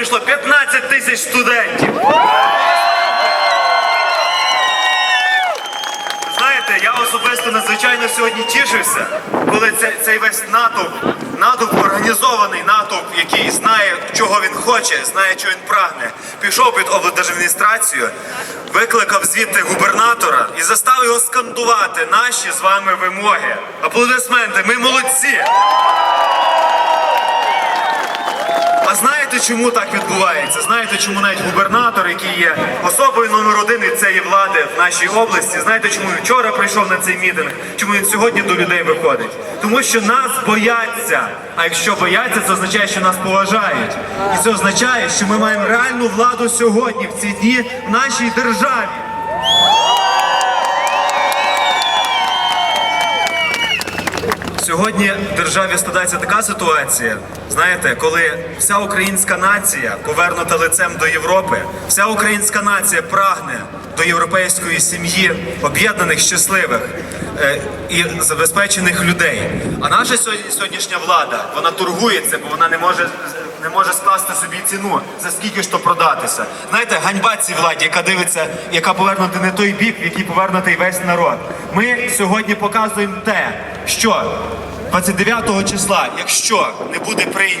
прийшло 15 тисяч студентів. Знаєте, я особисто надзвичайно сьогодні тішився, коли цей, цей весь натовп, натовп організований натовп, який знає, чого він хоче, знає, чого він прагне, пішов під облдержадміністрацію, викликав звідти губернатора і заставив його скандувати наші з вами вимоги. Аплодисменти, ми молодці! А знаєте, чому так відбувається? Знаєте, чому навіть губернатор, який є особою номер один цієї влади в нашій області, знаєте, чому він вчора прийшов на цей мітинг? Чому він сьогодні до людей виходить? Тому що нас бояться. А якщо бояться, це означає, що нас поважають. І це означає, що ми маємо реальну владу сьогодні, в ці дні в нашій державі. Сьогодні в державі складається така ситуація, знаєте, коли вся українська нація повернута лицем до Європи, вся українська нація прагне до європейської сім'ї, об'єднаних, щасливих е, і забезпечених людей. А наша сьогоднішня влада вона торгується, бо вона не може не може скласти собі ціну за скільки ж то продатися. Знаєте, ганьба цій владі, яка дивиться, яка повернути не той бік, в який повернутий весь народ. Ми сьогодні показуємо те, що 29 числа, якщо не буде прийнято.